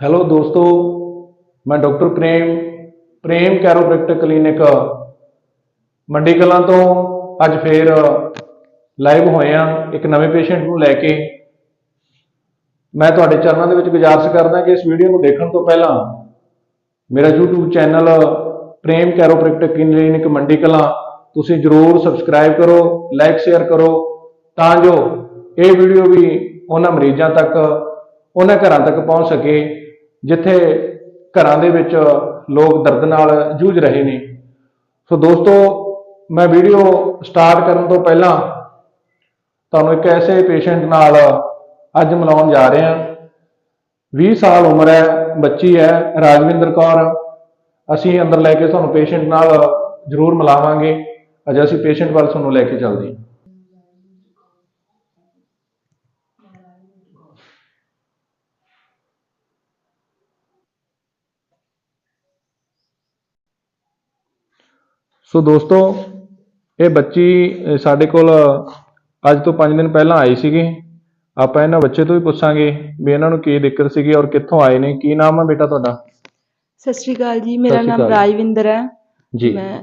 Hello ਦੋਸਤੋ ਮੈਂ doctor Prem Prem chiropractic clinic Mandi Kalan ਤੋਂ ਅੱਜ ਫੇਰ ਲਾਈਵ ਹੋਏ ਆ ਇੱਕ ਨਵੇਂ ਪੇਸ਼ੈਂਟ ਨੂੰ ਲੈ ਕੇ ਮੈਂ ਤੁਹਾਡੇ ਚਰਨਾਂ ਦੇ ਵਿੱਚ ਗੁਜ਼ਾਰਿਸ਼ ਕਰਦਾ ਕਿ ਇਸ ਵੀਡੀਓ ਨੂੰ ਦੇਖਣ ਤੋਂ ਪਹਿਲਾਂ ਮੇਰਾ YouTube channel Prem chiropractic clinic Mandi Kalan ਤੁਸੀਂ ਜਰੂਰ ਸਬਸਕ੍ਰਾਈਬ ਕਰੋ ਲਾਈਕ ਸ਼ੇਅਰ ਕਰੋ ਤਾਂ ਜੋ ਇਹ ਵੀਡੀਓ ਵੀ ਉਹਨਾਂ ਮਰੀਜ਼ਾਂ ਤੱਕ ਉਹਨਾਂ ਘਰਾਂ ਤੱਕ ਪਹੁੰਚ ਸਕੇ ਜਿੱਥੇ ਘਰਾਂ ਦੇ ਵਿੱਚ ਲੋਕ ਦਰਦ ਨਾਲ ਜੂਝ ਰਹੇ ਨੇ। ਸੋ ਦੋਸਤੋ, ਮੈਂ ਵੀਡੀਓ ਸਟਾਰਟ ਕਰਨ ਤੋਂ ਪਹਿਲਾਂ ਤੁਹਾਨੂੰ ਇੱਕ ਐਸੇ ਪੇਸ਼ੈਂਟ ਨਾਲ ਅੱਜ ਮਿਲਾਉਣ ਜਾ ਰਹੇ ਹਾਂ। 20 ਸਾਲ ਉਮਰ ਹੈ, ਬੱਚੀ ਹੈ, ਰਾਜਵਿੰਦਰ ਕੌਰ। ਅਸੀਂ ਅੰਦਰ ਲੈ ਕੇ ਤੁਹਾਨੂੰ ਪੇਸ਼ੈਂਟ ਨਾਲ ਜ਼ਰੂਰ ਮਿਲਾਵਾਂਗੇ। ਅੱਜ ਅਸੀਂ ਪੇਸ਼ੈਂਟ ਵੱਲ ਤੁਹਾਨੂੰ ਲੈ ਕੇ ਚੱਲਦੇ ਹਾਂ। ਸੋ ਦੋਸਤੋ ਇਹ ਬੱਚੀ ਸਾਡੇ ਕੋਲ ਅੱਜ ਤੋਂ 5 ਦਿਨ ਪਹਿਲਾਂ ਆਈ ਸੀਗੀ। ਆਪਾਂ ਇਹਨਾਂ ਬੱਚੇ ਤੋਂ ਵੀ ਪੁੱਛਾਂਗੇ ਵੀ ਇਹਨਾਂ ਨੂੰ ਕੀ ਦਿੱਕਤ ਸੀਗੀ ਔਰ ਕਿੱਥੋਂ ਆਏ ਨੇ। ਕੀ ਨਾਮ ਹੈ ਬੇਟਾ ਤੁਹਾਡਾ? ਸਤਿ ਸ਼੍ਰੀ ਅਕਾਲ ਜੀ ਮੇਰਾ ਸਤਿ ਸ਼੍ਰੀ ਨਾਮ ਅਕਾਲ। ਰਾਜਵਿੰਦਰ ਹੈ। ਜੀ। ਮੈਂ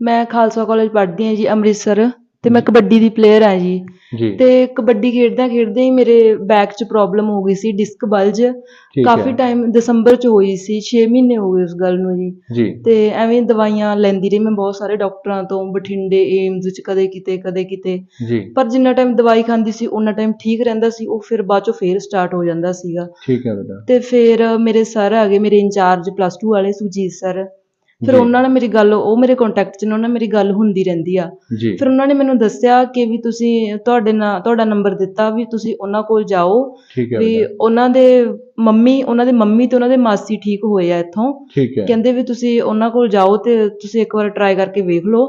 ਮੈਂ ਖਾਲਸਾ ਕਾਲਜ ਪੜ੍ਹਦੀ ਹਾਂ ਜੀ ਅੰਮ੍ਰਿਤਸਰ। ਤੇ ਮੈਂ ਕਬੱਡੀ ਦੀ ਪਲੇਅਰ ਹਾਂ ਜੀ। ਤੇ ਕਬੱਡੀ ਖੇਡਦਿਆਂ ਖੇਡਦਿਆਂ ਹੀ ਮੇਰੇ ਬੈਕ 'ਚ ਪ੍ਰੋਬਲਮ ਹੋ ਗਈ ਸੀ ਡਿਸਕ ਬਲਜ ਕਾਫੀ ਟਾਈਮ ਦਸੰਬਰ 'ਚ ਹੋਈ ਸੀ 6 ਮਹੀਨੇ ਹੋ ਗਏ ਉਸ ਗੱਲ ਨੂੰ ਜੀ। ਤੇ ਐਵੇਂ ਦਵਾਈਆਂ ਲੈਂਦੀ ਰਹੀ ਮੈਂ ਬਹੁਤ ਸਾਰੇ ਡਾਕਟਰਾਂ ਤੋਂ ਬਠਿੰਡੇ ਏਮਜ਼ 'ਚ ਕਦੇ ਕਿਤੇ ਕਦੇ ਕਿਤੇ। ਪਰ ਜਿੰਨਾ ਟਾਈਮ ਦਵਾਈ ਖਾਂਦੀ ਸੀ ਉਹਨਾਂ ਟਾਈਮ ਠੀਕ ਰਹਿੰਦਾ ਸੀ ਉਹ ਫਿਰ ਬਾਅਦ 'ਚੋਂ ਫੇਰ ਸਟਾਰਟ ਹੋ ਜਾਂਦਾ ਸੀਗਾ। ਠੀਕ ਹੈ ਬੇਟਾ। ਤੇ ਫਿਰ ਮੇਰੇ ਸਰ ਆ ਗਏ ਮੇਰੇ ਇੰਚਾਰਜ ਪਲੱਸ 2 ਵਾਲੇ ਸੁਜੀਤ ਸਰ ਫਿਰ। ਉਹਨਾਂ ਨਾਲ ਮੇਰੀ ਗੱਲ ਉਹ ਮੇਰੇ ਕੰਟੈਕਟ 'ਚ ਨੇ ਉਹਨਾਂ ਨਾਲ ਮੇਰੀ ਗੱਲ ਹੁੰਦੀ ਰਹਿੰਦੀ ਆ। ਫਿਰ ਉਹਨਾਂ ਨੇ ਮੈਨੂੰ ਦੱਸਿਆ ਕਿ ਵੀ ਤੁਸੀਂ ਤੁਹਾਡੇ ਨਾਲ ਤੁਹਾਡਾ ਨੰਬਰ ਦਿੱਤਾ ਵੀ ਤੁਸੀਂ ਉਹਨਾਂ ਕੋਲ ਜਾਓ ਵੀ ਉਹਨਾਂ ਦੇ ਮੰਮੀ ਉਹਨਾਂ ਦੇ ਮੰਮੀ ਤੇ ਉਹਨਾਂ ਦੇ ਮਾਸੀ ਠੀਕ ਹੋਏ ਆ ਇੱਥੋਂ। ਕਹਿੰਦੇ ਵੀ ਤੁਸੀਂ ਉਹਨਾਂ ਕੋਲ ਜਾਓ ਤੇ ਤੁਸੀਂ ਇੱਕ ਵਾਰ ਟਰਾਈ ਕਰਕੇ ਵੇਖ ਲਓ।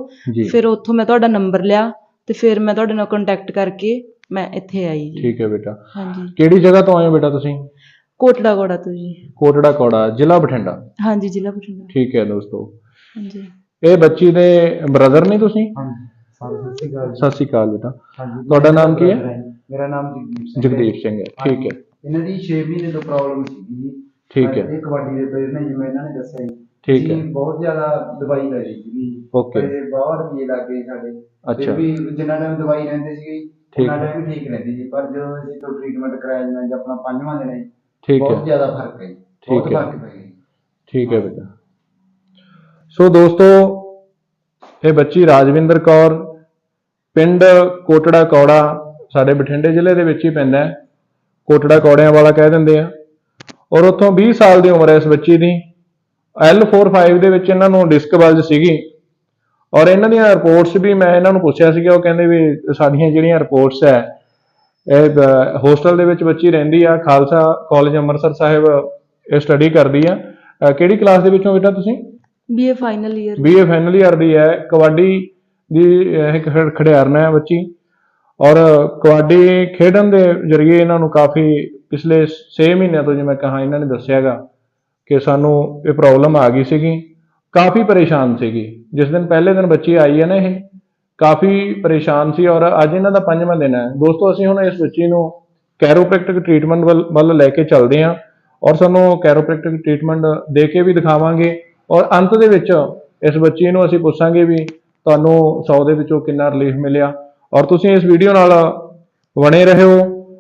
ਫਿਰ ਉੱਥੋਂ ਮੈਂ ਤੁਹਾਡਾ ਨੰਬਰ ਲਿਆ ਤੇ ਫਿਰ ਮੈਂ ਤੁਹਾਡੇ ਨਾਲ ਕੰਟੈਕਟ ਕਰਕੇ ਮੈਂ ਇੱਥੇ ਆਈ ਜੀ। ਠੀਕ ਹੈ ਬੇਟਾ। ਹਾਂਜੀ। ਕਿਹੜੀ ਜਗ੍ਹਾ ਤੋਂ ਆਏ ਹੋ ਬੇਟਾ ਤੁਸੀਂ? ਕੋਟੜਾ ਕੋੜਾ ਤੋਂ ਜੀ। ਕੋਟੜਾ ਕੌੜਾ ਜ਼ਿਲ੍ਹਾ ਬਠਿੰਡਾ? ਹਾਂਜੀ ਜ਼ਿਲ੍ਹਾ ਬਠਿੰਡਾ। ਠੀਕ ਹੈ ਦੋਸਤੋ। ਹਾਂਜੀ। ਇਹ ਬੱਚੀ ਦੇ ਬ੍ਰਦਰ ਨੇ ਤੁਸੀਂ? ਹਾਂਜੀ ਸਤਿ ਸ਼੍ਰੀ ਅਕਾਲ ਜੀ। ਸਤਿ ਸ਼੍ਰੀ ਅਕਾਲ ਬੇਟਾ। ਹਾਂਜੀ ਤੁਹਾਡਾ ਨਾਮ ਕੀ ਹੈ? ਮੇਰਾ ਨਾਮ ਜਗਦੀਪ ਸਿੰਘ ਜਗਦੀਪ ਸਿੰਘ ਹੈ। ਠੀਕ ਹੈ। ਇਹਨਾਂ ਦੀ 6 ਮਹੀਨੇ ਤੋਂ ਪ੍ਰੋਬਲਮ ਸੀਗੀ ਜੀ। ਠੀਕ ਹੈ। ਇਹ ਕਬੱਡੀ ਦੇ ਪਲੇਅਰ ਨੇ ਜਿਵੇਂ ਇਹਨਾਂ ਨੇ ਦੱਸਿਆ ਜੀ। ਠੀਕ ਹੈ। ਜੀ, ਬਹੁਤ ਜ਼ਿਆਦਾ ਦਵਾਈ ਲੈ ਲਈ ਸੀਗੀ Okay. ਤੇ ਬਹੁਤ ਰੁਪਏ ਲੱਗ ਗਏ ਸਾਡੇ। ਅੱਛਾ। ਵੀ ਜਿੰਨਾ ਟਾਈਮ ਦਵਾਈ ਲੈਂਦੇ ਸੀਗੇ ਉਹਨਾਂ। ਟਾਈਮ ਠੀਕ ਰਹਿੰਦੀ ਸੀ। ਪਰ ਜਦੋਂ ਅਸੀਂ ਤੋਂ ਟ੍ਰੀਟਮੈਂਟ ਕਰਾਇਆ ਜਿਵੇਂ ਆਪਣਾ ਪੰਜਵਾਂ ਦਿਨ ਹੈ ਜੀ, ਠੀਕ ਬਹੁਤ ਹੈ। ਜ਼ਿਆਦਾ ਫ਼ਰਕ ਹੈ ਜੀ, ਬਹੁਤ ਠੀਕ ਹੈ। ਫ਼ਰਕ ਜੀ। ਠੀਕ ਹੈ ਬੇਟਾ। ਸੋ ਦੋਸਤੋ ਇਹ ਬੱਚੀ ਰਾਜਵਿੰਦਰ ਕੌਰ ਪਿੰਡ ਕੋਟੜਾ ਕੌੜਾ ਸਾਡੇ ਬਠਿੰਡੇ ਜ਼ਿਲ੍ਹੇ ਦੇ ਵਿੱਚ ਹੀ ਪੈਂਦਾ ਹੈ। ਕੋਟੜਾ ਕੌੜਿਆਂ ਵਾਲਾ ਕਹਿ ਦਿੰਦੇ ਆ। ਔਰ ਉੱਥੋਂ 20 ਸਾਲ ਦੀ ਉਮਰ ਹੈ ਇਸ ਬੱਚੀ ਦੀ। L45 ਦੇ ਵਿੱਚ ਇਹਨਾਂ ਨੂੰ ਡਿਸਕ ਬਲਜ ਸੀਗੀ। ਔਰ ਇਹਨਾਂ ਦੀਆਂ ਰਿਪੋਰਟਸ ਵੀ ਮੈਂ ਇਹਨਾਂ ਨੂੰ ਪੁੱਛਿਆ ਸੀਗਾ ਉਹ ਕਹਿੰਦੇ ਵੀ ਸਾਡੀਆਂ ਜਿਹੜੀਆਂ ਰਿਪੋਰਟਸ ਹੈ ਇਹ ਹੋਸਟਲ ਦੇ ਵਿੱਚ ਬੱਚੀ ਰਹਿੰਦੀ ਆ ਖਾਲਸਾ ਕਾਲਜ ਅੰਮ੍ਰਿਤਸਰ ਸਾਹਿਬ ਇਹ ਸਟੱਡੀ ਕਰਦੀ ਆ। ਕਿਹੜੀ ਕਲਾਸ ਦੇ ਵਿੱਚੋਂ ਬੇਟਾ ਤੁਸੀਂ? BA final year BA final year ਦੀ ਹੈ। ਕਬੱਡੀ ਦੀ ਖਿਡ- ਖਿਡਾਰਨ ਹੈ ਬੱਚੀ। ਔਰ ਕਬੱਡੀ ਖੇਡਣ ਦੇ ਜ਼ਰੀਏ ਇਹਨਾਂ ਨੂੰ ਕਾਫੀ ਪਿਛਲੇ 6 ਮਹੀਨਿਆਂ ਤੋਂ ਜਿਵੇਂ ਕਹਾ ਇਹਨਾਂ ਨੇ ਦੱਸਿਆਗਾ ਕਿ ਸਾਨੂੰ ਇਹ ਪ੍ਰੋਬਲਮ ਆ ਗਈ ਸੀਗੀ। ਕਾਫੀ ਪਰੇਸ਼ਾਨ ਸੀਗੀ। ਜਿਸ ਦਿਨ ਪਹਿਲੇ ਦਿਨ ਬੱਚੀ ਆਈ ਹੈ ਨਾ ਇਹ ਕਾਫੀ ਪਰੇਸ਼ਾਨ ਸੀ ਔਰ ਅੱਜ ਇਹਨਾਂ ਦਾ ਪੰਜਵਾਂ ਦਿਨ ਹੈ। ਦੋਸਤੋ, ਅਸੀਂ ਹੁਣ ਇਸ ਬੱਚੀ ਨੂੰ ਕੈਰੋਪ੍ਰੈਕਟਿਕ ਟ੍ਰੀਟਮੈਂਟ ਵੱਲ ਵੱਲ ਲੈ ਕੇ ਚੱਲਦੇ ਹਾਂ ਔਰ ਸਾਨੂੰ ਕੈਰੋਪ੍ਰੈਕਟਿਕ ਟ੍ਰੀਟਮੈਂਟ ਦੇ ਕੇ ਵੀ ਦਿਖਾਵਾਂਗੇ ਔਰ ਅੰਤ ਦੇ ਵਿੱਚ ਇਸ ਬੱਚੀ ਨੂੰ ਅਸੀਂ ਪੁੱਛਾਂਗੇ ਵੀ ਤੁਹਾਨੂੰ 100 ਦੇ ਵਿੱਚੋਂ ਕਿੰਨਾ ਰਿਲੀਫ ਮਿਲਿਆ ਔਰ ਤੁਸੀਂ ਇਸ ਵੀਡੀਓ ਨਾਲ ਬਣੇ ਰਹੋ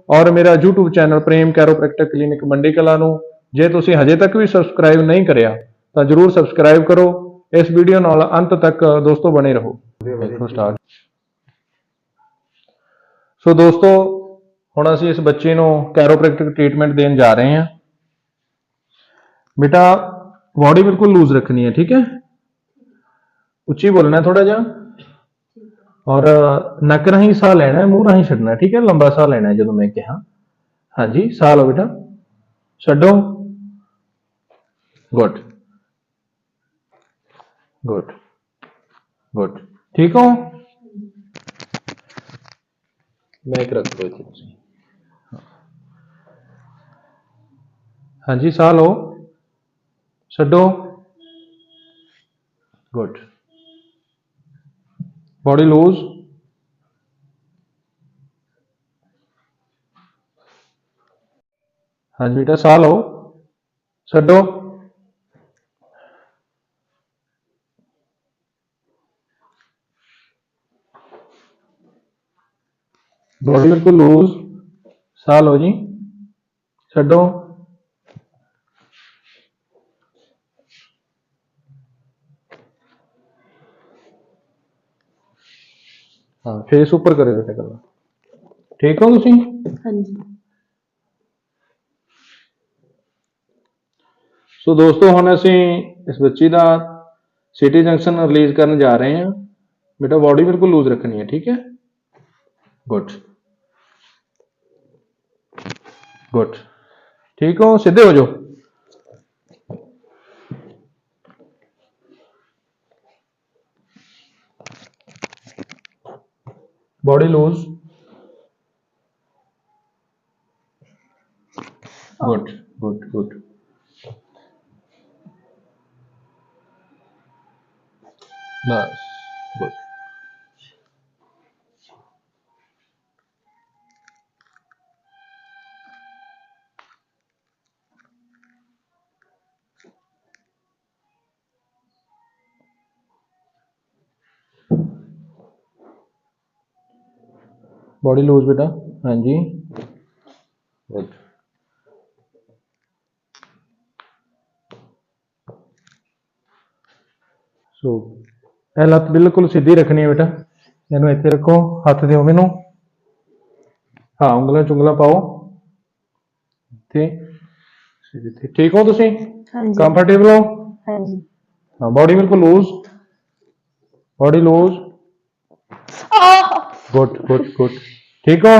ਔਰ ਮੇਰਾ YouTube channel Prem chiropractic clinic Mandi Kala ਨੂੰ ਜੇ ਤੁਸੀਂ ਹਜੇ ਤੱਕ ਵੀ ਸਬਸਕ੍ਰਾਈਬ ਨਹੀਂ ਕਰਿਆ ਤਾਂ ਜਰੂਰ ਸਬਸਕ੍ਰਾਈਬ ਕਰੋ। ਇਸ ਵੀਡੀਓ ਨਾਲ ਅੰਤ ਤੱਕ ਦੋਸਤੋ ਬਣੇ ਰਹੋ। ਸਟਾਰਟ। ਸੋ ਦੋਸਤੋ ਹੁਣ ਅਸੀਂ ਇਸ ਬੱਚੇ ਨੂੰ ਕੈਰੋਪ੍ਰੈਕਟਿਕ ਟ੍ਰੀਟਮੈਂਟ ਦੇਣ ਜਾ ਰਹੇ ਹਾਂ। ਬੇਟਾ ਬਾਡੀ ਬਿਲਕੁਲ ਲੂਜ਼ ਰੱਖਣੀ ਹੈ ਠੀਕ ਹੈ? ਉੱਚੀ ਬੋਲਣਾ ਥੋੜਾ ਜਿਹਾ। ਔਰ ਨੱਕ ਰਾਹੀਂ ਸਾਹ ਲੈਣਾ ਹੈ ਮੂੰਹ ਰਾਹੀਂ ਛੱਡਣਾ ਠੀਕ ਹੈ? ਲੰਬਾ ਸਾਹ ਲੈਣਾ ਹੈ ਜਦੋਂ ਮੈਂ ਕਿਹਾ। ਹਾਂਜੀ ਸਾਹ ਲਓ ਬੇਟਾ। ਛੱਡੋ। ਗੁੱਡ। ਗੁੱਡ। ਗੁੱਡ। ਠੀਕ ਹੋ ਮੈਂ ਇੱਕ ਰੱਖ ਲਓ ਇੱਥੇ ਤੁਸੀਂ ਹਾਂਜੀ ਸਾਹ ਲਓ ਛੱਡੋ ਗੁੱਡ ਬੋਡੀ ਲੂਜ਼ ਹਾਂਜੀ ਬੇਟਾ ਸਾਹ ਲਓ ਛੱਡੋ ਬੋਡੀ ਬਿਲਕੁਲ ਲੂਜ਼। ਸਾਹ ਲਓ ਜੀ। ਛੱਡੋ। ਹਾਂ ਫੇਸ ਉੱਪਰ ਕਰੇ ਬੇਟਾ ਕਰੋ ਠੀਕ ਹੋ ਤੁਸੀਂ? ਹਾਂਜੀ। ਸੋ ਦੋਸਤੋ ਹੁਣ ਅਸੀਂ ਇਸ ਬੱਚੀ ਦਾ ਸਿਟੀ ਜੰਕਸ਼ਨ ਰਿਲੀਜ਼ ਕਰਨ ਜਾ ਰਹੇ ਹਾਂ। ਬੇਟਾ ਬਾਡੀ ਬਿਲਕੁਲ ਲੂਜ਼ ਰੱਖਣੀ ਹੈ ਠੀਕ ਹੈ? ਗੁੱਡ ਗੁੱਡ ਠੀਕ ਹੋ ਸਿੱਧੇ ਹੋ ਜਾਓ body loose good good good ਬਸ ਬੋਡੀ ਲੂਜ਼ ਬੇਟਾ ਹਾਂਜੀ। ਗੁੱਡ ਸੋ ਇਹ ਲੱਤ ਬਿਲਕੁਲ ਸਿੱਧੀ ਰੱਖਣੀ ਹੈ ਬੇਟਾ। ਇਹਨੂੰ ਇੱਥੇ ਰੱਖੋ ਹੱਥ ਦਿਓ ਮੈਨੂੰ। ਹਾਂ ਉਂਗਲਾਂ ਚੁੰਗਲਾਂ ਪਾਓ। ਇੱਥੇ। ਜਿੱਥੇ ਠੀਕ ਹੋ ਤੁਸੀਂ? ਹਾਂਜੀ। ਕੰਫਰਟੇਬਲ ਹੋ? ਹਾਂਜੀ। ਹਾਂ ਬੋਡੀ ਬਿਲਕੁਲ ਲੂਜ਼ ਬੋਡੀ ਲੂਜ਼ ਆ ਗੁੱਡ ਗੁੱਡ ਗੁੱਡ ਠੀਕ ਹੋ?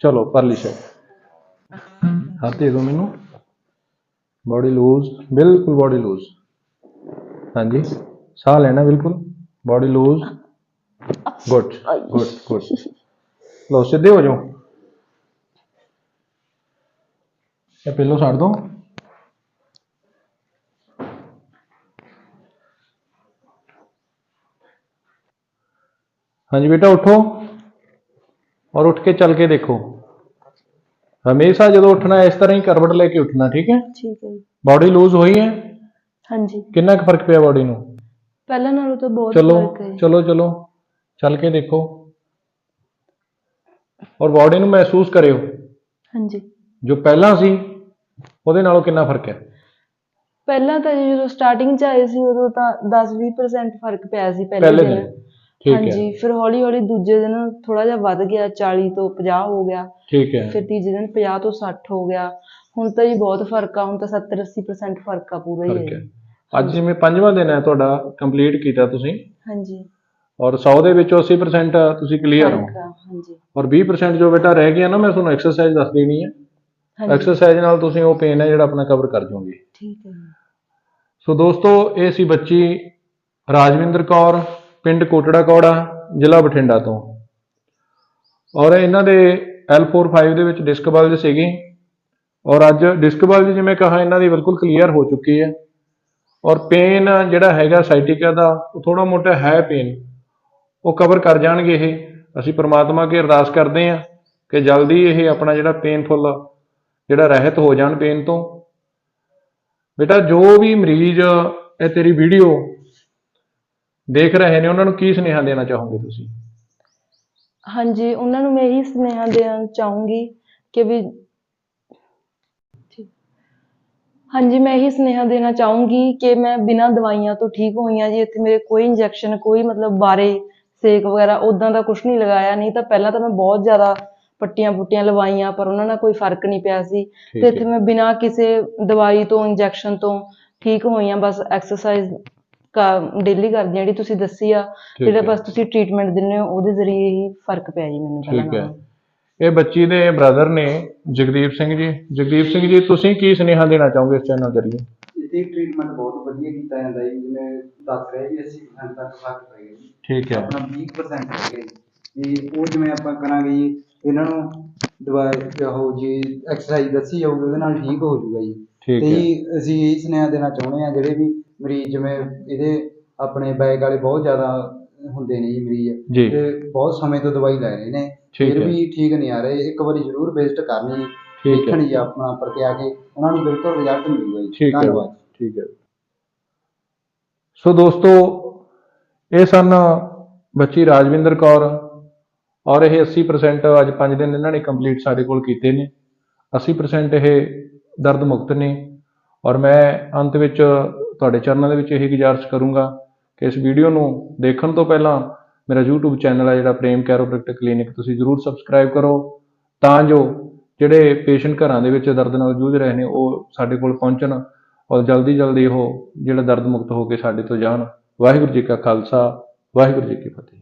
ਚਲੋ, ਪਰਲੀ ਸਾਈਡ ਹੱਥ ਦੇ ਦਿਓ ਮੈਨੂੰ। ਬਾਡੀ ਲੂਜ਼ ਬਿਲਕੁਲ ਬਾਡੀ ਲੂਜ਼ ਹਾਂਜੀ। ਸਾਹ ਲੈਣਾ ਬਿਲਕੁਲ। Body loose good good good ਲਓ, ਸਿੱਧੇ ਹੋ ਜਾਓ। ਇਹ ਪਿੱਲੋ ਛੱਡ ਦਿਓ ਹਾਂਜੀ ਬੇਟਾ ਉਠੋ ਔਰ ਉੱਠ ਕੇ ਚੱਲ ਕੇ ਦੇਖੋ। ਹਮੇਸ਼ਾ ਜਦੋਂ ਉੱਠਣਾ ਇਸ ਤਰ੍ਹਾਂ ਹੀ ਕਰਵਟ ਲੈ ਕੇ ਉੱਠਣਾ ਠੀਕ ਹੈ? ਠੀਕ ਹੈ ਜੀ। ਬਾਡੀ ਲੂਜ਼ ਹੋਈ ਹੈ? ਹਾਂਜੀ। ਕਿੰਨਾ ਕੁ ਫ਼ਰਕ ਪਿਆ ਬਾਡੀ ਨੂੰ? ਪਹਿਲਾਂ ਨਾਲੋਂ ਤਾਂ ਬਹੁਤ ਚਲੋ ਫ਼ਰਕ ਹੈ ਚਲੋ ਚਲੋ ਚੱਲ ਕੇ ਦੇਖੋ। ਔਰ ਬਾਡੀ ਨੂੰ ਮਹਿਸੂਸ ਕਰਿਓ। ਹਾਂਜੀ। ਜੋ ਪਹਿਲਾਂ ਸੀ ਉਹਦੇ ਨਾਲੋਂ ਕਿੰਨਾ ਫ਼ਰਕ ਹੈ? ਪਹਿਲਾਂ ਤਾਂ ਜਦੋਂ ਸਟਾਰਟਿੰਗ ਚ ਆਏ ਸੀ ਉਦੋਂ ਤਾਂ 10-20% ਫ਼ਰਕ ਪਿਆ ਸੀ ਪਹਿਲੇ ਪਹਿਲੇ ਦਿਨ। ਠੀਕ ਹੈ। ਹਾਂਜੀ ਫਿਰ ਹੌਲੀ ਹੌਲੀ ਦੂਜੇ ਦਿਨ ਥੋੜਾ ਜਿਹਾ ਵੱਧ ਗਿਆ 40 ਤੋਂ 50 ਹੋ ਗਿਆ। ਠੀਕ ਹੈ। ਫਿਰ ਤੀਜੇ ਦਿਨ 50 ਤੋਂ 60 ਹੋ ਗਿਆ। ਹੁਣ ਤਾਂ ਜੀ ਬਹੁਤ ਫ਼ਰਕ ਆ ਹੁਣ ਤਾਂ 70-80% ਫ਼ਰਕ ਆ ਪੂਰਾ ਹੀ ਫ਼ਰਕ ਹੈ। ਹੈ ਅੱਜ ਜਿਵੇਂ ਪੰਜਵਾਂ ਦਿਨ ਹੈ ਤੁਹਾਡਾ ਕੰਪਲੀਟ ਕੀਤਾ ਤੁਸੀਂ। ਹਾਂਜੀ। ਔਰ 100 ਦੇ ਵਿੱਚੋਂ 80% ਤੁਸੀਂ ਕਲੀਅਰ ਹੋ। ਫ਼ਰਕ ਆ ਹਾਂਜੀ। ਔਰ 20% ਜੋ ਬੇਟਾ ਰਹਿ ਗਿਆ ਨਾ ਮੈਂ ਤੁਹਾਨੂੰ ਐਕਸਰਸਾਈਜ਼ ਦੱਸ ਦੇਣੀ ਹੈ। ਹਾਂਜੀ। ਐਕਸਰਸਾਈਜ਼ ਨਾਲ ਤੁਸੀਂ ਉਹ ਪੇਨ ਹੈ ਜਿਹੜਾ ਆਪਣਾ ਕਵਰ ਕਰ ਜਾਓਗੇ। ਠੀਕ ਹੈ ਜੀ। ਸੋ ਦੋਸਤੋ ਇਹ ਸੀ ਬੱਚੀ ਰਾਜਵਿੰਦਰ ਕੌਰ। ਪਿੰਡ ਕੋਟੜਾ ਕੌੜਾ, ਜ਼ਿਲ੍ਹਾ ਬਠਿੰਡਾ ਤੋਂ। ਔਰ ਇਹਨਾਂ ਦੇ L45 ਦੇ ਵਿੱਚ ਡਿਸਕ ਬਲਜ ਸੀਗੀ। ਔਰ ਅੱਜ ਡਿਸਕ ਬਲਜ ਜਿਵੇਂ ਕਹਾ ਇਹਨਾਂ ਦੀ ਬਿਲਕੁਲ ਕਲੀਅਰ ਹੋ ਚੁੱਕੀ ਹੈ। ਔਰ ਪੇਨ ਜਿਹੜਾ ਹੈਗਾ ਸਾਈਟਿਕਾ ਦਾ, ਉਹ ਥੋੜਾ ਮੋਟਾ ਹੈ ਪੇਨ ਉਹ ਕਵਰ ਕਰ ਜਾਣਗੇ ਇਹ। ਅਸੀਂ ਪ੍ਰਮਾਤਮਾ ਅੱਗੇ ਅਰਦਾਸ ਕਰਦੇ ਹਾਂ ਕਿ ਜਲਦੀ ਇਹ ਆਪਣਾ ਜਿਹੜਾ ਪੇਨਫੁਲ ਜਿਹੜਾ ਰਹਿਤ ਹੋ ਜਾਣ ਪੇਨ ਤੋਂ। ਬੇਟਾ, ਜੋ ਵੀ ਮਰੀਜ਼, ਇਹ ਤੇਰੀ ਵੀਡੀਓ ਦੇਖ ਰਹੇ ਨੇ ਉਹਨਾਂ ਨੂੰ ਕੀ ਸੁਨੇਹਾ ਦੇਣਾ ਚਾਹੋਗੇ ਤੁਸੀਂ ਹਾਂਜੀ ਉਹਨਾਂ ਨੂੰ ਮੈਂ ਇਹੀ ਸੁਨੇਹਾ ਦੇਣਾ ਚਾਹੂੰਗੀ ਕਿ ਵੀ। ਹਾਂਜੀ ਮੈਂ ਇਹੀ ਸੁਨੇਹਾ ਦੇਣਾ ਚਾਹੂੰਗੀ ਕਿ ਮੈਂ ਬਿਨਾਂ ਦਵਾਈਆਂ ਤੋਂ ਠੀਕ ਹੋਈ ਹਾਂ ਜੀ ਇੱਥੇ ਮੇਰੇ ਕੋਈ ਇੰਜੈਕਸ਼ਨ ਕੋਈ ਮਤਲਬ ਬਾਰੇ ਸੇਕ ਵਗੈਰਾ ਉਦਾਂ ਦਾ ਕੁਝ ਨਹੀਂ ਲਗਾਇਆ ਨਹੀਂ ਤਾਂ ਪਹਿਲਾਂ ਤਾਂ ਮੈਂ ਬਹੁਤ ਜ਼ਿਆਦਾ ਪੱਟੀਆਂ ਪੁੱਟੀਆਂ ਲਵਾਈਆਂ ਪਰ ਉਹਨਾਂ ਨਾਲ ਕੋਈ ਫ਼ਰਕ ਨਹੀਂ ਪਿਆ ਸੀ ਤੇ ਇੱਥੇ। ਮੈਂ ਬਿਨਾਂ ਕਿਸੇ ਦਵਾਈ ਤੋਂ ਇੰਜੈਕਸ਼ਨ ਤੋਂ ਠੀਕ ਹੋਈ ਹਾਂ ਬਸ ਐਕਸਰਸਾਈਜ਼ ਡੇਲੀ ਕਰਦੀ ਜਿਹੜੀ ਤੁਸੀਂ ਦੱਸੀ ਆ ਜਿਹੜਾ। ਬਸ ਤੁਸੀਂ ਟ੍ਰੀਟਮੈਂਟ ਦਿੰਦੇ ਹੋ ਉਹਦੇ ਜ਼ਰੀਏ ਹੀ ਫ਼ਰਕ ਪਿਆ ਜੀ ਮੈਨੂੰ ਪਹਿਲਾਂ ਠੀਕ ਹੈ। ਇਹ ਬੱਚੀ ਦੇ ਬ੍ਰਦਰ ਨੇ ਜਗਦੀਪ ਸਿੰਘ ਜੀ। ਜਗਦੀਪ ਸਿੰਘ ਜੀ ਤੁਸੀਂ ਕੀ ਸੁਨੇਹਾ ਦੇਣਾ ਚਾਹੋਗੇ ਇਸ ਚੈਨਲ ਜ਼ਰੀਏ ਇੱਥੇ ਟ੍ਰੀਟਮੈਂਟ ਬਹੁਤ ਵਧੀਆ ਕੀਤਾ ਜਾਂਦਾ ਜੀ ਜਿਵੇਂ ਦੱਸ ਰਹੇ ਜੀ 80% ਤੱਕ ਫ਼ਰਕ ਪੈ ਗਿਆ ਜੀ। ਠੀਕ ਹੈ। ਆਪਣਾ 20% ਰਹਿ ਗਿਆ ਜੀ। ਤੇ ਉਹ ਜਿਵੇਂ ਆਪਾਂ ਕਰਾਂਗੇ ਜੀ ਇਹਨਾਂ ਨੂੰ ਦਵਾਈ ਉਹ ਜੀ ਐਕਸਰਸਾਈਜ਼ ਦੱਸੀ ਜਾਊਗੀ ਉਹਦੇ ਨਾਲ ਠੀਕ ਹੋ ਜਾਊਗਾ ਜੀ। ਠੀਕ ਤੇ ਜੀ ਅਸੀਂ ਇਹ ਸੁਨੇਹਾ ਦੇਣਾ ਚਾਹੁੰਦੇ ਆ ਜਿਹੜੇ ਵੀ ਮਰੀਜ਼ ਜਿਵੇਂ ਇਹਦੇ ਆਪਣੇ ਬੈਕ ਵਾਲੇ ਬਹੁਤ ਜ਼ਿਆਦਾ ਹੁੰਦੇ ਨੇ ਜੀ ਮਰੀਜ਼। ਤੇ ਬਹੁਤ ਸਮੇਂ ਤੋਂ ਦਵਾਈ ਲੈ ਰਹੇ ਨੇ। ਠੀਕ ਫਿਰ ਹੈ। ਵੀ ਠੀਕ ਨਹੀਂ ਆ ਰਹੇ। ਇੱਕ ਵਾਰੀ ਜ਼ਰੂਰ ਵਿਜ਼ਿਟ ਕਰਨੀ ਠੀਕ ਹੈ। ਦੇਖਣ ਜੀ ਆਪਣਾ ਪ੍ਰਤੀ ਆ ਕੇ। ਉਹਨਾਂ ਨੂੰ ਬਿਲਕੁਲ ਰਿਜ਼ਲਟ ਮਿਲੂਗਾ ਜੀ। ਠੀਕ ਹੈ। ਧੰਨਵਾਦ। ਠੀਕ ਹੈ। ਸੋ ਦੋਸਤੋ ਇਹ ਸਨ ਬੱਚੀ ਰਾਜਵਿੰਦਰ ਕੌਰ ਔਰ ਇਹ 80% ਅੱਜ 5 ਦਿਨ ਇਹਨਾਂ ਨੇ ਕੰਪਲੀਟ ਸਾਡੇ ਕੋਲ ਕੀਤੇ ਨੇ। 80% ਇਹ ਦਰਦ ਮੁਕਤ ਨੇ। ਔਰ ਮੈਂ ਅੰਤ ਵਿੱਚ ਤੁਹਾਡੇ ਚਰਨਾਂ ਦੇ ਵਿੱਚ ਇਹੀ ਗੁਜ਼ਾਰਿਸ਼ ਕਰੂੰਗਾ ਕਿ ਇਸ ਵੀਡੀਓ ਨੂੰ ਦੇਖਣ ਤੋਂ ਪਹਿਲਾਂ ਮੇਰਾ YouTube ਚੈਨਲ ਹੈ ਜਿਹੜਾ ਪ੍ਰੇਮ ਕੈਰੋਪ੍ਰੈਕਟਿਕ ਕਲੀਨਿਕ, ਤੁਸੀਂ ਜ਼ਰੂਰ ਸਬਸਕ੍ਰਾਈਬ ਕਰੋ। ਤਾਂ ਜੋ ਜਿਹੜੇ ਪੇਸ਼ੈਂਟ ਘਰਾਂ ਦੇ ਵਿੱਚ ਦਰਦ ਨਾਲ ਜੂਝ ਰਹੇ ਨੇ, ਉਹ ਸਾਡੇ ਕੋਲ ਪਹੁੰਚਣ ਔਰ ਜਲਦੀ ਜਲਦੀ ਉਹ ਜਿਹੜਾ ਦਰਦ ਮੁਕਤ ਹੋ ਕੇ ਸਾਡੇ ਤੋਂ ਜਾਣ। ਵਾਹਿਗੁਰੂ ਜੀ ਕਾ ਖਾਲਸਾ, ਵਾਹਿਗੁਰੂ ਜੀ ਕੀ ਫਤਿਹ।